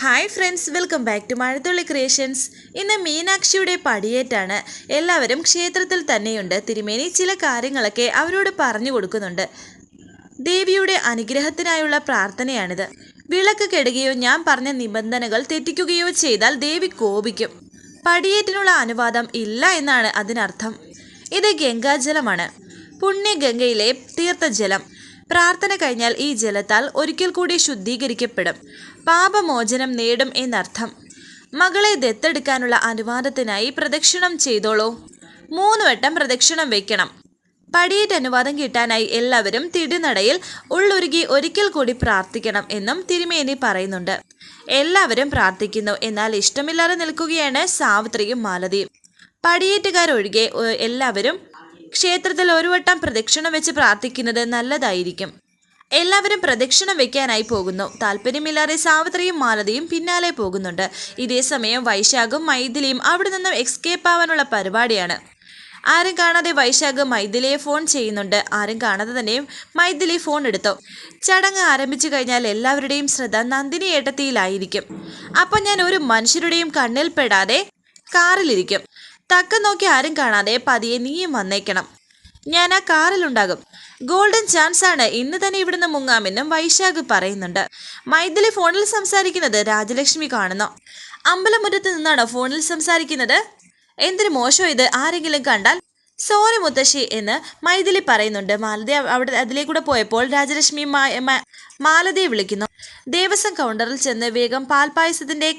Hi friends welcome back to Mazhathulli creations ഇന്ന് മീനാക്ഷിയുടെ പടിയേറ്റാണ്. എല്ലാവരും ക്ഷേത്രത്തിൽ തന്നെയുണ്ട്. തിരുമേനി ചില കാര്യങ്ങളൊക്കെ അവരോട് പറഞ്ഞു കൊടുക്കുന്നുണ്ട്. ദേവിയുടെ അനുഗ്രഹത്തിനായുള്ള പ്രാർത്ഥനയാണിത്. വിളക്ക് കെടുകയോ ഞാൻ പറഞ്ഞ നിബന്ധനകൾ തെറ്റിക്കുകയോ ചെയ്താൽ ദേവി കോപിക്കും. പടിയേറ്റിനുള്ള അനുവാദം ഇല്ല എന്നാണ് അതിനർത്ഥം. ഇത് ഗംഗാജലമാണ്. പുണ്യഗംഗയിലെ തീർത്ഥജലം. പ്രാർത്ഥന കഴിഞ്ഞാൽ ഈ ജലത്താൽ ഒരിക്കൽ കൂടി ശുദ്ധീകരിക്കപ്പെടും. പാപമോചനം നേടും എന്നർത്ഥം. മകളെ ദത്തെടുക്കാനുള്ള അനുവാദത്തിനായി പ്രദക്ഷിണം ചെയ്തോളൂ. മൂന്ന് വട്ടം പ്രദക്ഷിണം വെക്കണം. പടിയേറ്റ് അനുവാദം കിട്ടാനായി എല്ലാവരും തിരുനടയിൽ ഉള്ളൊരുകി ഒരിക്കൽ കൂടി പ്രാർത്ഥിക്കണം എന്നും തിരുമേനി പറയുന്നുണ്ട്. എല്ലാവരും പ്രാർത്ഥിക്കുന്നു. എന്നാൽ ഇഷ്ടമില്ലാതെ നിൽക്കുകയാണ് സാവിത്രിയും മാലതിയും. പടിയേറ്റുകാരൊഴികെ എല്ലാവരും ക്ഷേത്രത്തിൽ ഒരു വട്ടം പ്രദക്ഷിണം വെച്ച് പ്രാർത്ഥിക്കുന്നത് നല്ലതായിരിക്കും. എല്ലാവരും പ്രദക്ഷിണം വെക്കാനായി പോകുന്നു. താല്പര്യമില്ലാതെ സാവിത്രിയും മാലതിയും പിന്നാലെ പോകുന്നുണ്ട്. ഇതേസമയം വൈശാഖും മൈഥിലിയും അവിടെ നിന്നും എക്സ്കേപ്പ് ആവാനുള്ള പരിപാടിയാണ്. ആരും കാണാതെ വൈശാഖ് മൈഥിലിയെ ഫോൺ ചെയ്യുന്നുണ്ട്. ആരും കാണാതെ തന്നെയും മൈഥിലി ഫോൺ എടുത്തു. ചടങ്ങ് ആരംഭിച്ചു കഴിഞ്ഞാൽ എല്ലാവരുടെയും ശ്രദ്ധ നന്ദിനി ഏട്ടത്തിയിലായിരിക്കും. അപ്പം ഞാൻ ഒരു മനുഷ്യരുടെയും കണ്ണിൽപ്പെടാതെ കാറിലിരിക്കും. തക്ക നോക്കി ആരും കാണാതെ പതിയെ നീയും വന്നേക്കണം. ഞാൻ ആ കാറിലുണ്ടാകും. ഗോൾഡൻ ചാൻസ് ആണ് ഇന്ന് തന്നെ ഇവിടുന്ന് മുങ്ങാമെന്നും വൈശാഖ് പറയുന്നുണ്ട്. മൈഥിലി ഫോണിൽ സംസാരിക്കുന്നത് രാജലക്ഷ്മി കാണുന്നു. അമ്പലമുറ്റത്ത് നിന്നാണോ ഫോണിൽ സംസാരിക്കുന്നത്? എന്തൊരു മോശം ഇത്. ആരെങ്കിലും കണ്ടാൽ സോറി മുത്തശ്ശി എന്ന് മൈഥിലി പറയുന്നുണ്ട്. മാലതി അവിടെ അതിലേക്കൂടെ പോയപ്പോൾ രാജലക്ഷ്മി മാലതിയെ വിളിക്കുന്നു. ദേവസ്വം കൗണ്ടറിൽ ചെന്ന് വേഗം പാൽപായസത്തിന്റെ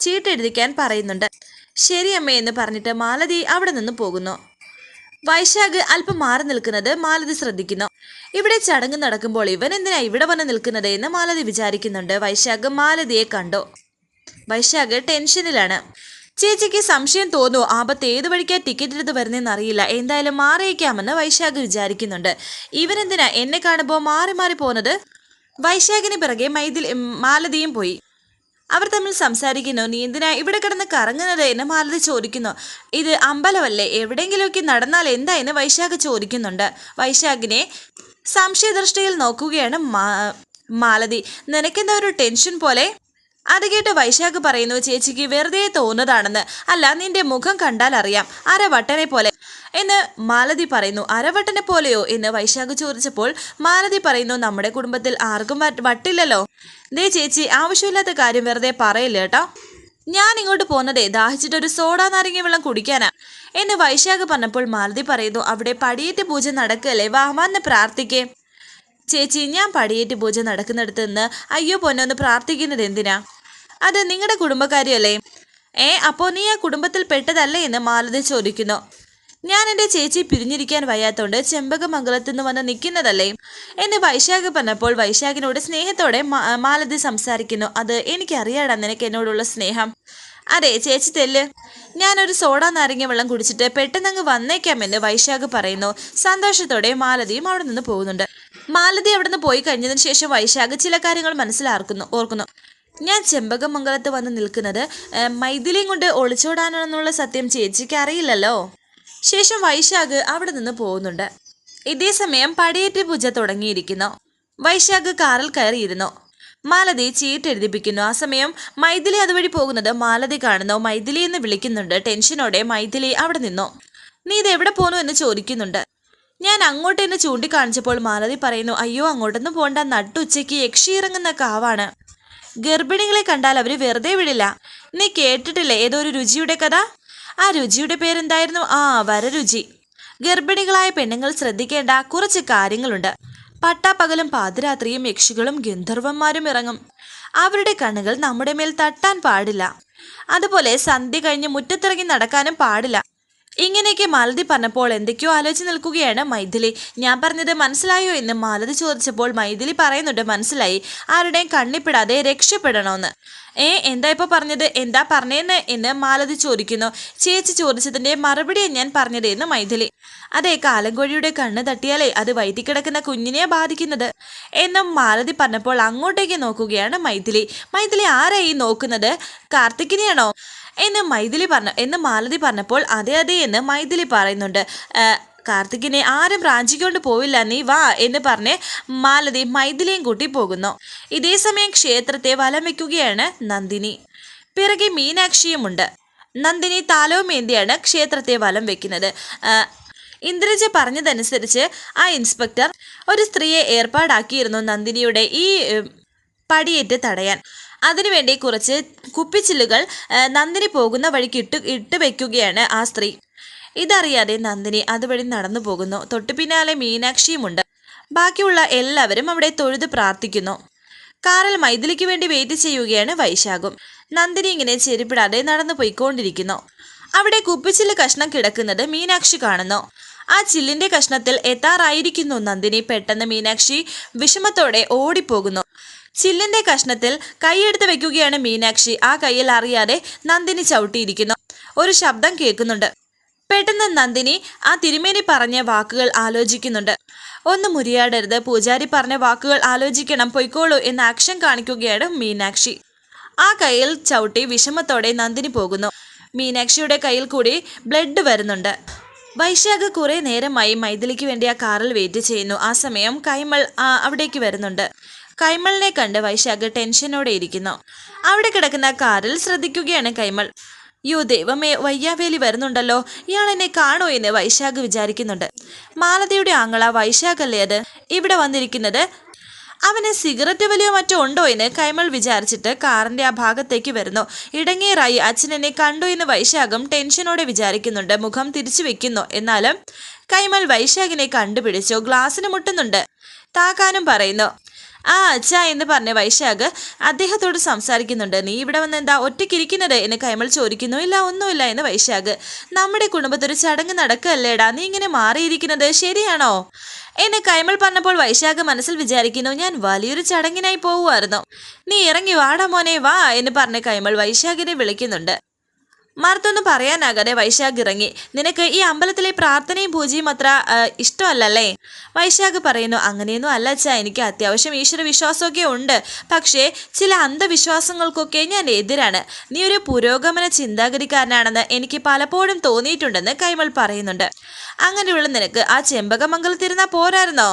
ചീട്ടെഴുതിക്കാൻ പറയുന്നുണ്ട്. ശരി അമ്മേ എന്ന് പറഞ്ഞിട്ട് മാലതി അവിടെ നിന്ന് പോകുന്നു. വൈശാഖ് അല്പം മാറി നിൽക്കുന്നത് മാലതി ശ്രദ്ധിക്കുന്നു. ഇവിടെ ചടങ്ങ് നടക്കുമ്പോൾ ഇവൻ എന്തിനാ ഇവിടെ വന്ന് നിൽക്കുന്നത് എന്ന് മാലതി വിചാരിക്കുന്നുണ്ട്. വൈശാഖ് മാലതിയെ കണ്ടു. വൈശാഖ് ടെൻഷനിലാണ്. ചേച്ചിക്ക് സംശയം തോന്നുന്നു ആപത്ത് ഏത് വഴിക്കാ ടിക്കറ്റ് എടുത്ത് വരുന്നതെന്ന് അറിയില്ല. എന്തായാലും മാറിയേക്കാമെന്ന് വൈശാഖ് വിചാരിക്കുന്നുണ്ട്. ഇവനെന്തിനാ എന്നെ കാണുമ്പോൾ മാറി മാറി പോകുന്നത് വൈശാഖിന് പിറകെ മൈതിൽ മാലതിയും പോയി. അവർ തമ്മിൽ സംസാരിക്കുന്നു. നീ എന്തിനാ ഇവിടെ കിടന്ന് കറങ്ങുന്നത്? എന്ന് മാലതി ചോദിക്കുന്നു. ഇത് അമ്പലമല്ലേ? എവിടെയെങ്കിലുമൊക്കെ നടന്നാൽ എന്താ? എന്ന് വൈശാഖ് ചോദിക്കുന്നുണ്ട്. വൈശാഖിനെ സംശയദൃഷ്ടിയിൽ നോക്കുകയാണ് മാലതി. നിനക്കെന്താ ഒരു ടെൻഷൻ പോലെ? അത് കേട്ട് വൈശാഖ് പറയുന്നു ചേച്ചിക്ക് വെറുതെ തോന്നുന്നതാണെന്ന്. അല്ല നിന്റെ മുഖം കണ്ടാൽ അറിയാം. അരവട്ടനെ പോലെ. എന്ന് മാലതി പറയുന്നു. അരവട്ടനെ പോലെയോ? എന്ന് വൈശാഖ് ചോദിച്ചപ്പോൾ മാലതി പറയുന്നു നമ്മുടെ കുടുംബത്തിൽ ആർക്കും വട്ടില്ലല്ലോ. ദേ ചേച്ചി ആവശ്യമില്ലാത്ത കാര്യം വെറുതെ പറയില്ല കേട്ടോ ഞാൻ ഇങ്ങോട്ട് പോന്നതേ ദാഹിച്ചിട്ട് ഒരു സോഡാ നാരങ്ങ വെള്ളം കുടിക്കാനാ. എന്ന് വൈശാഖ് പറഞ്ഞപ്പോൾ മാലതി പറയുന്നു അവിടെ പടിയേറ്റ് പൂജ നടക്കല്ലേ? വാഹമാന്ന് പ്രാർത്ഥിക്കേ. ചേച്ചി ഞാൻ പടിയേറ്റ് പൂജ നടക്കുന്നിടത്ത് നിന്ന് അയ്യോ പൊന്നൊന്ന് പ്രാർത്ഥിക്കുന്നത് എന്തിനാ? അത് നിങ്ങളുടെ കുടുംബക്കാരിയല്ലേ? ഏ അപ്പോൾ നീ ആ കുടുംബത്തിൽ പെട്ടതല്ലേ എന്ന് മാലതി ചോദിക്കുന്നു. ഞാൻ എന്റെ ചേച്ചി പിരിഞ്ഞിരിക്കാൻ വയ്യാത്തോണ്ട് ചെമ്പകമംഗലത്തു നിന്ന് വന്ന് നിൽക്കുന്നതല്ലേ എന്ന് വൈശാഖ് പറഞ്ഞപ്പോൾ വൈശാഖിനോട് സ്നേഹത്തോടെ മാലതി സംസാരിക്കുന്നു. അത് എനിക്കറിയാടാ നിനക്ക് എന്നോടുള്ള സ്നേഹം. അതെ ചേച്ചി തെല്ല്. ഞാനൊരു സോഡ നാരങ്ങ വെള്ളം കുടിച്ചിട്ട് പെട്ടെന്നങ്ങ് വന്നേക്കാമെന്ന് വൈശാഖ് പറയുന്നു. സന്തോഷത്തോടെ മാലതിയും അവിടെ നിന്ന് പോകുന്നുണ്ട്. മാലതി അവിടെ നിന്ന് പോയി കഴിഞ്ഞതിന് ശേഷം വൈശാഖ് ചില കാര്യങ്ങൾ മനസ്സിലാക്കുന്നു ഓർക്കുന്നു. ഞാൻ ചെമ്പകമംഗലത്ത് വന്ന് നിൽക്കുന്നത് മൈഥിലിയും കൊണ്ട് ഒളിച്ചോടാനാണെന്നുള്ള സത്യം ചേച്ചിക്ക് അറിയില്ലല്ലോ. ശേഷം വൈശാഖ് അവിടെ നിന്ന് പോകുന്നുണ്ട്. ഇതേ സമയം പടിയേറ്റ് പൂജ തുടങ്ങിയിരിക്കുന്നു. വൈശാഖ് കാറിൽ കയറിയിരുന്നു. മാലതി ചീട്ടെഴുതിപ്പിക്കുന്നു ആ സമയം മൈഥിലി അതുവഴി പോകുന്നത് മാലതി കാണുന്നു. മൈഥിലി എന്ന് വിളിക്കുന്നുണ്ട്. ടെൻഷനോടെ മൈഥിലി അവിടെ നിന്നു. നീ ഇത് എവിടെ പോന്നു? എന്ന് ചോദിക്കുന്നുണ്ട്. ഞാൻ അങ്ങോട്ട് എന്നെ ചൂണ്ടിക്കാണിച്ചപ്പോൾ മാലതി പറയുന്നു അയ്യോ അങ്ങോട്ടൊന്നും പോണ്ട. നട്ടുച്ചയ്ക്ക് യക്ഷി ഇറങ്ങുന്ന കാവാണ്. ഗർഭിണികളെ കണ്ടാൽ അവർ വെറുതെ വിടില്ല. നീ കേട്ടിട്ടില്ലേ ഏതോ ഒരു രുചിയുടെ കഥ? ആ രുചിയുടെ പേരെന്തായിരുന്നു? ആ വരരുചി. ഗർഭിണികളായ പെണ്ണുങ്ങൾ ശ്രദ്ധിക്കേണ്ട കുറച്ച് കാര്യങ്ങളുണ്ട്. പട്ടാപ്പകലും പാതിരാത്രിയും യക്ഷികളും ഗന്ധർവന്മാരും ഇറങ്ങും. അവരുടെ കണ്ണുകൾ നമ്മുടെ മേൽ തട്ടാൻ പാടില്ല. അതുപോലെ സന്ധ്യ കഴിഞ്ഞ് മുറ്റത്തിറങ്ങി നടക്കാനും പാടില്ല. ഇങ്ങനെയൊക്കെ മാലതി പറഞ്ഞപ്പോൾ എന്തൊക്കെയോ ആലോചിച്ച് നിൽക്കുകയാണ് മൈഥിലി. ഞാൻ പറഞ്ഞത് മനസ്സിലായോ എന്ന് മാലതി ചോദിച്ചപ്പോൾ മൈഥിലി പറയുന്നുണ്ട് മനസ്സിലായി. ആരുടെയും കണ്ണിപ്പെടാതെ രക്ഷപ്പെടണമെന്ന് ഏ എന്താ ഇപ്പൊ പറഞ്ഞത്? എന്താ പറഞ്ഞേന്ന് എന്ന് മാലതി ചോദിക്കുന്നു. ചേച്ചി ചോദിച്ചതിന്റെ മറുപടിയാണ് ഞാൻ പറഞ്ഞത് എന്ന് മൈഥിലി. അതെ കാലങ്കോഴിയുടെ കണ്ണ് തട്ടിയാലേ അത് വൈദ്യ കിടക്കുന്ന കുഞ്ഞിനെ ബാധിക്കുന്നത്. എന്നും മാലതി പറഞ്ഞപ്പോൾ അങ്ങോട്ടേക്ക് നോക്കുകയാണ് മൈഥിലി. മൈഥിലി ആരായി നോക്കുന്നത്? കാർത്തികിനെയാണോ എന്ന് മൈഥിലി പറഞ്ഞു എന്ന് മാലതി പറഞ്ഞപ്പോൾ അതെ അതെ എന്ന് മൈഥിലി പറയുന്നുണ്ട്. "ആ, കാർത്തികിനെ ആരും റാഞ്ചിക്കൊണ്ട് പോവില്ല നീ വാ എന്ന് പറഞ്ഞ് മാലതി മൈഥിലിയും കൂട്ടി പോകുന്നു. ഇതേ സമയം ക്ഷേത്രത്തെ വലം വെക്കുകയാണ് നന്ദിനി. പിറകെ മീനാക്ഷിയുമുണ്ട്. നന്ദിനി താലവുമേന്തിയാണ് ക്ഷേത്രത്തെ വലം വെക്കുന്നത്. ഇന്ദ്രജ പറഞ്ഞതനുസരിച്ച് ആ ഇൻസ്പെക്ടർ ഒരു സ്ത്രീയെ ഏർപ്പാടാക്കിയിരുന്നു നന്ദിനിയുടെ ഈ പടിയേറ്റ് തടയാൻ. അതിനുവേണ്ടി കുറച്ച് കുപ്പിച്ചില്ലുകൾ നന്ദിനി പോകുന്ന വഴിക്ക് ഇട്ട് ഇട്ട് വെക്കുകയാണ് ആ സ്ത്രീ. ഇതറിയാതെ നന്ദിനി അതുവഴി നടന്നു പോകുന്നു. തൊട്ടു പിന്നാലെ മീനാക്ഷിയുമുണ്ട്. ബാക്കിയുള്ള എല്ലാവരും അവിടെ തൊഴുത് പ്രാർത്ഥിക്കുന്നു. കാറിൽ മൈഥിലിക്ക് വേണ്ടി വെയിറ്റ് ചെയ്യുകയാണ് വൈശാഖും. നന്ദിനി ഇങ്ങനെ ചെരുപ്പിടാതെ നടന്നു പോയിക്കൊണ്ടിരിക്കുന്നു. അവിടെ കുപ്പിച്ചില്ല് കഷ്ണം കിടക്കുന്നത് മീനാക്ഷി കാണുന്നു. ആ ചില്ലിന്റെ കഷ്ണത്തിൽ എത്താറായിരിക്കുന്നു നന്ദിനി. പെട്ടെന്ന് മീനാക്ഷി വിഷമത്തോടെ ഓടിപ്പോകുന്നു. ചില്ലിന്റെ കഷ്ണത്തിൽ കൈയെടുത്ത് വെക്കുകയാണ് മീനാക്ഷി. ആ കയ്യിൽ അറിയാതെ നന്ദിനി ചവിട്ടിയിരിക്കുന്നു. ഒരു ശബ്ദം കേൾക്കുന്നുണ്ട്. പെട്ടെന്ന് നന്ദിനി ആ തിരുമേനി പറഞ്ഞ വാക്കുകൾ ആലോചിക്കുന്നുണ്ട്. ഒന്ന് മുരിയാടരുത് പൂജാരി പറഞ്ഞ വാക്കുകൾ ആലോചിക്കണം. പൊയ്ക്കോളൂ എന്ന ആക്ഷൻ കാണിക്കുകയാണ് മീനാക്ഷി. ആ കയ്യിൽ ചവിട്ടി വിഷമത്തോടെ നന്ദിനി പോകുന്നു. മീനാക്ഷിയുടെ കയ്യിൽ കൂടി ബ്ലഡ് വരുന്നുണ്ട്. വൈശാഖ് കുറെ നേരമായി മൈഥിലിക്ക് വേണ്ടി ആ കാറിൽ വെയിറ്റ് ചെയ്യുന്നു. ആ സമയം കൈമൾ അവിടേക്ക് വരുന്നുണ്ട്. കൈമളിനെ കണ്ട് വൈശാഖ് ടെൻഷനോടെ ഇരിക്കുന്നു. അവിടെ കിടക്കുന്ന കാറിൽ ശ്രദ്ധിക്കുകയാണ് കൈമൾ. യോ ദൈവമേ വയ്യാവേലി വരുന്നുണ്ടല്ലോ. ഇയാൾ എന്നെ കാണോ എന്ന് വൈശാഖ് വിചാരിക്കുന്നുണ്ട്. മാലതിയുടെ ആങ്ങള വൈശാഖല്ലേ അത്? ഇവിടെ വന്നിരിക്കുന്നത്. അവന് സിഗരറ്റ് വലിയോ മറ്റോ ഉണ്ടോ എന്ന് കൈമൾ വിചാരിച്ചിട്ട് കാറിന്റെ ആ ഭാഗത്തേക്ക് വരുന്നു. ഇടങ്ങേറായി അച്ഛനെന്നെ കണ്ടു എന്ന് വൈശാഖം ടെൻഷനോടെ വിചാരിക്കുന്നുണ്ട്. മുഖം തിരിച്ചു വെക്കുന്നു. എന്നാലും കൈമൾ വൈശാഖിനെ കണ്ടുപിടിച്ചു. ഗ്ലാസ്സിന് മുട്ടുന്നുണ്ട്. താക്കാനും പറയുന്നു. ആ അച്ഛ എന്ന് പറഞ്ഞ വൈശാഖ് അദ്ദേഹത്തോട് സംസാരിക്കുന്നുണ്ട്. നീ ഇവിടെ വന്ന് എന്താ ഒറ്റയ്ക്കിരിക്കുന്നത്? എന്ന് കൈമൾ ചോദിക്കുന്നു. ഇല്ല ഒന്നുമില്ല എന്ന് വൈശാഖ്. നമ്മുടെ കുടുംബത്തൊരു ചടങ്ങ് നടക്കല്ലേടാ നീ ഇങ്ങനെ മാറിയിരിക്കുന്നത് ശരിയാണോ? എന്നെ കൈമൾ പറഞ്ഞപ്പോൾ വൈശാഖ് മനസ്സിൽ വിചാരിക്കുന്നു ഞാൻ വലിയൊരു ചടങ്ങിനായി പോവുമായിരുന്നു. നീ ഇറങ്ങി വാടാ മോനെ വാ എന്ന് പറഞ്ഞ് കൈമൾ വൈശാഖിനെ വിളിക്കുന്നുണ്ട്. മറുത്തൊന്നും പറയാനാകാതെ വൈശാഖ് ഇറങ്ങി. നിനക്ക് ഈ അമ്പലത്തിലെ പ്രാർത്ഥനയും പൂജയും അത്ര ഇഷ്ടമല്ലേ ഇഷ്ടമല്ലല്ലേ? വൈശാഖ് പറയുന്നു അങ്ങനെയൊന്നും അല്ല അച്ഛാ എനിക്ക് അത്യാവശ്യം ഈശ്വര വിശ്വാസമൊക്കെ ഉണ്ട്. പക്ഷേ ചില അന്ധവിശ്വാസങ്ങൾക്കൊക്കെ ഞാൻ എതിരാണ്. നീ ഒരു പുരോഗമന ചിന്താഗതിക്കാരനാണെന്ന് എനിക്ക് പലപ്പോഴും തോന്നിയിട്ടുണ്ടെന്ന് കൈമൾ പറയുന്നുണ്ട്. അങ്ങനെയുള്ള നിനക്ക് ആ ചെമ്പകമംഗലത്തിരുന്ന പോരായിരുന്നോ?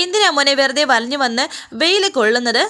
എന്തിനാ മോനെ വെറുതെ വലഞ്ഞു വന്ന് വെയിൽ കൊള്ളുന്നത്?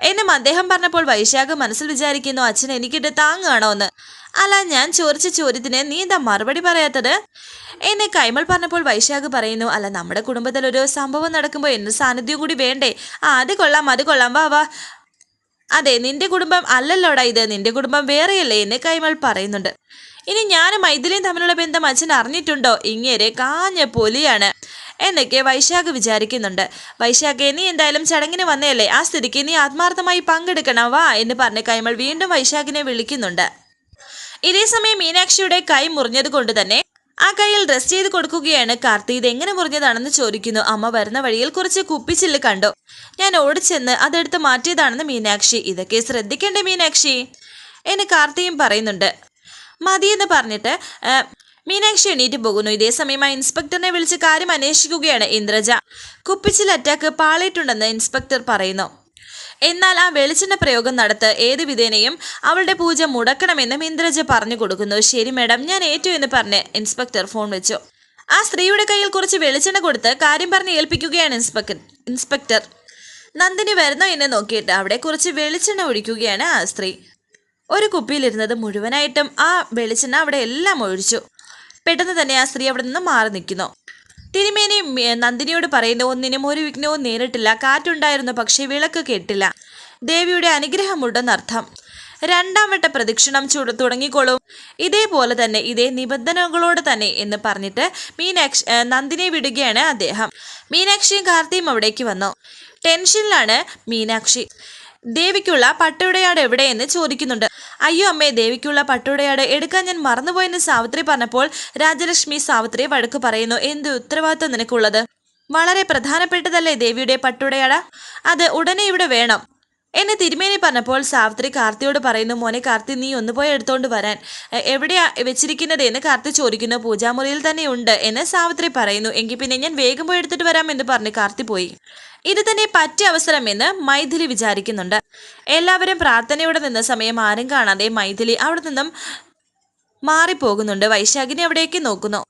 എന്നും അദ്ദേഹം പറഞ്ഞപ്പോൾ വൈശാഖ് മനസ്സിൽ വിചാരിക്കുന്നു അച്ഛൻ എനിക്കിട്ട് താങ്ങുകയാണോ എന്ന്? അല്ല ഞാൻ ചോദിച്ച ചോദ്യത്തിന് നീ എന്താ മറുപടി പറയാത്തത്? എന്നെ കൈമൾ പറഞ്ഞപ്പോൾ വൈശാഖ് പറയുന്നു അല്ല നമ്മുടെ കുടുംബത്തിൽ ഒരു സംഭവം നടക്കുമ്പോൾ എന്ന് സാന്നിധ്യം കൂടി വേണ്ടേ? ആ അത് കൊള്ളാം അത് കൊള്ളാം വാ വാ. അതെ നിന്റെ കുടുംബം അല്ലല്ലോടാ ഇത് നിന്റെ കുടുംബം വേറെയല്ലേ? എന്ന് കൈമൾ പറയുന്നുണ്ട്. ഇനി ഞാനും മൈഥിലിയും തമ്മിലുള്ള ബന്ധം അച്ഛൻ അറിഞ്ഞിട്ടുണ്ടോ? ഇങ്ങേരെ കാഞ്ഞ പൊലിയാണ്. എന്നൊക്കെ വൈശാഖ് വിചാരിക്കുന്നുണ്ട്. വൈശാഖെ നീ എന്തായാലും ചടങ്ങിന് വന്നേയല്ലേ? ആ സ്ഥിതിക്ക് നീ ആത്മാർത്ഥമായി പങ്കെടുക്കണം വാ എന്ന് പറഞ്ഞ് കൈമൾ വീണ്ടും വൈശാഖിനെ വിളിക്കുന്നുണ്ട്. ഇതേ സമയം മീനാക്ഷിയുടെ കൈ മുറിഞ്ഞത് കൊണ്ട് തന്നെ ആ കയ്യിൽ ഡ്രസ് ചെയ്ത് കൊടുക്കുകയാണ്. കാർത്തി ഇത് എങ്ങനെ മുറിഞ്ഞതാണെന്ന് ചോദിക്കുന്നു. അമ്മ വരുന്ന വഴിയിൽ കുറച്ച് കുപ്പിച്ചില്ല് കണ്ടു. ഞാൻ ഓടിച്ചെന്ന് അതെടുത്ത് മാറ്റിയതാണെന്ന് മീനാക്ഷി. ഇതൊക്കെ ശ്രദ്ധിക്കേണ്ടേ മീനാക്ഷി? എന്ന് കാർത്തിയും പറയുന്നുണ്ട്. മതിയെന്ന് പറഞ്ഞിട്ട് മീനാക്ഷി എണീറ്റ് പോകുന്നു. ഇതേ സമയമായി ആ ഇൻസ്പെക്ടറിനെ വിളിച്ച് കാര്യം അന്വേഷിക്കുകയാണ് ഇന്ദ്രജ. കുപ്പിച്ചിൽ അറ്റാക്ക് പാളിയിട്ടുണ്ടെന്ന് ഇൻസ്പെക്ടർ പറയുന്നു. എന്നാൽ ആ വെളിച്ചെണ്ണ പ്രയോഗം നടത്ത് ഏത് വിധേനയും അവളുടെ പൂജ മുടക്കണമെന്നും ഇന്ദ്രജ പറഞ്ഞു കൊടുക്കുന്നു. ശരി മേഡം ഞാൻ ഏറ്റു എന്ന് പറഞ്ഞ് ഇൻസ്പെക്ടർ ഫോൺ വെച്ചു. ആ സ്ത്രീയുടെ കയ്യിൽ കുറച്ച് വെളിച്ചെണ്ണ കൊടുത്ത് കാര്യം പറഞ്ഞ് ഏൽപ്പിക്കുകയാണ് ഇൻസ്പെക്ടർ. ഇൻസ്പെക്ടർ നന്ദിനി വരുന്നോ എന്നെ നോക്കിയിട്ട് അവിടെ കുറച്ച് വെളിച്ചെണ്ണ ഒഴിക്കുകയാണ് ആ സ്ത്രീ. ഒരു കുപ്പിയിലിരുന്നത് മുഴുവനായിട്ടും ആ വെളിച്ചെണ്ണ അവിടെ എല്ലാം ഒഴിച്ചു. പെട്ടെന്ന് തന്നെ ആ സ്ത്രീ അവിടെ നിന്ന് മാറി നിൽക്കുന്നു. തിരുമേനി നന്ദിനിയോട് പറയുന്ന ഒന്നിനും ഒരു വിഘ്നവും നേരിട്ടില്ല. കാറ്റുണ്ടായിരുന്നു പക്ഷേ വിളക്ക് കേട്ടില്ല. ദേവിയുടെ അനുഗ്രഹമുണ്ടെന്നർത്ഥം രണ്ടാം വട്ട പ്രദക്ഷിണം ചൂട് തുടങ്ങിക്കോളും. ഇതേപോലെ തന്നെ ഇതേ നിബന്ധനകളോട് തന്നെ എന്ന് പറഞ്ഞിട്ട് മീനാക്ഷി നന്ദിനെ വിടുകയാണ് അദ്ദേഹം. മീനാക്ഷിയും കാർത്തിയും അവിടേക്ക് വന്നു. ടെൻഷനിലാണ് മീനാക്ഷി. ദേവിക്കുള്ള പട്ടുടയാട് എവിടെയെന്ന് ചോദിക്കുന്നുണ്ട്. അയ്യോ അമ്മേ ദേവിക്കുള്ള പട്ടുടയാട് എടുക്കാൻ ഞാൻ മറന്നുപോയെന്ന് സാവിത്രി പറഞ്ഞപ്പോൾ രാജലക്ഷ്മി സാവിത്രിയെ വഴക്ക് പറയുന്നു. എന്ത് ഉത്തരവാദിത്വം നിനക്കുള്ളത്? വളരെ പ്രധാനപ്പെട്ടതല്ലേ ദേവിയുടെ പട്ടുടയാട? അത് ഉടനെ ഇവിടെ വേണം. എന്നെ തിരുമേനി പറഞ്ഞപ്പോൾ സാവിത്രി കാർത്തിയോട് പറയുന്നു മോനെ കാർത്തി നീ ഒന്ന് പോയി എടുത്തോണ്ട് വരാൻ. എവിടെയാ വെച്ചിരിക്കുന്നത് എന്ന് കാർത്തി ചോദിക്കുന്നു. പൂജാമുറിയിൽ തന്നെ ഉണ്ട് എന്ന് സാവിത്രി പറയുന്നു. എങ്കിൽ പിന്നെ ഞാൻ വേഗം പോയി എടുത്തിട്ട് വരാം എന്ന് പറഞ്ഞ് കാർത്തി പോയി. ഇത് തന്നെ പറ്റിയ അവസരമെന്ന് മൈഥിലി വിചാരിക്കുന്നുണ്ട്. എല്ലാവരും പ്രാർത്ഥനയോടെ നിന്ന സമയം ആരും കാണാതെ മൈഥിലി അവിടെ നിന്നും മാറിപ്പോകുന്നുണ്ട്. വൈശാഖിനെ അവിടേക്ക് നോക്കുന്നു.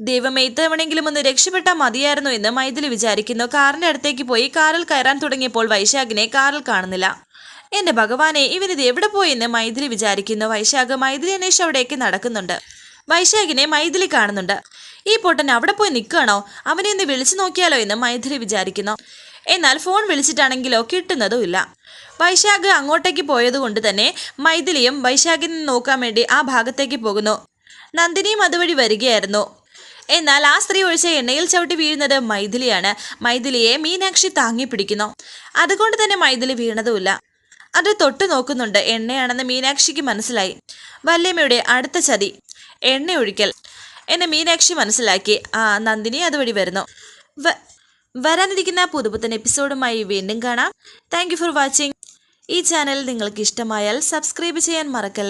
ദൈവമേ ഇത്തവണെങ്കിലും ഒന്ന് രക്ഷപ്പെട്ടാൽ മതിയായിരുന്നു എന്ന് മൈഥിലി വിചാരിക്കുന്നു. കാറിന്റെ അടുത്തേക്ക് പോയി കാറിൽ കയറാൻ തുടങ്ങിയപ്പോൾ വൈശാഖിനെ കാറിൽ കാണുന്നില്ല. എന്റെ ഭഗവാനെ ഇവനിത് എവിടെ പോയി? എന്ന് മൈഥിലി വിചാരിക്കുന്നു. വൈശാഖ് മൈഥിലി അന്വേഷിച്ച് അവിടേക്ക് നടക്കുന്നുണ്ട്. വൈശാഖിനെ മൈഥിലി കാണുന്നുണ്ട്. ഈ പൊട്ടൻ അവിടെ പോയി നിൽക്കുകയാണോ? അവനെ ഒന്ന് വിളിച്ചു നോക്കിയാലോ? എന്ന് മൈഥിലി വിചാരിക്കുന്നു. എന്നാൽ ഫോൺ വിളിച്ചിട്ടാണെങ്കിലോ കിട്ടുന്നതുമില്ല. വൈശാഖ് അങ്ങോട്ടേക്ക് പോയതുകൊണ്ട് തന്നെ മൈഥിലിയും വൈശാഖിനെ നോക്കാൻ വേണ്ടി ആ ഭാഗത്തേക്ക് പോകുന്നു. നന്ദിനിയും അതുവഴി വരികയായിരുന്നു. എന്നാൽ ആ സ്ത്രീ ഒഴിച്ച എണ്ണയിൽ ചവിട്ടി വീഴുന്നത് മൈഥിലിയാണ്. മൈഥിലിയെ മീനാക്ഷി താങ്ങി പിടിക്കുന്നു അതുകൊണ്ട് തന്നെ മൈഥിലി വീണതുമില്ല. അത് തൊട്ട് നോക്കുന്നുണ്ട്. എണ്ണയാണെന്ന് മീനാക്ഷിക്ക് മനസ്സിലായി. വല്യമ്മയുടെ അടുത്ത ചതി. എണ്ണ ഒഴിക്കൽ എന്നെ മീനാക്ഷി മനസ്സിലാക്കി. ആ നന്ദിനി അതുവഴി വരുന്നു. വരാനിരിക്കുന്ന പുതുപുത്തൻ എപ്പിസോഡുമായി വീണ്ടും കാണാം. താങ്ക് ഫോർ വാച്ചിങ് ഈ ചാനൽ നിങ്ങൾക്ക് ഇഷ്ടമായാൽ സബ്സ്ക്രൈബ് ചെയ്യാൻ മറക്കല്ലേ?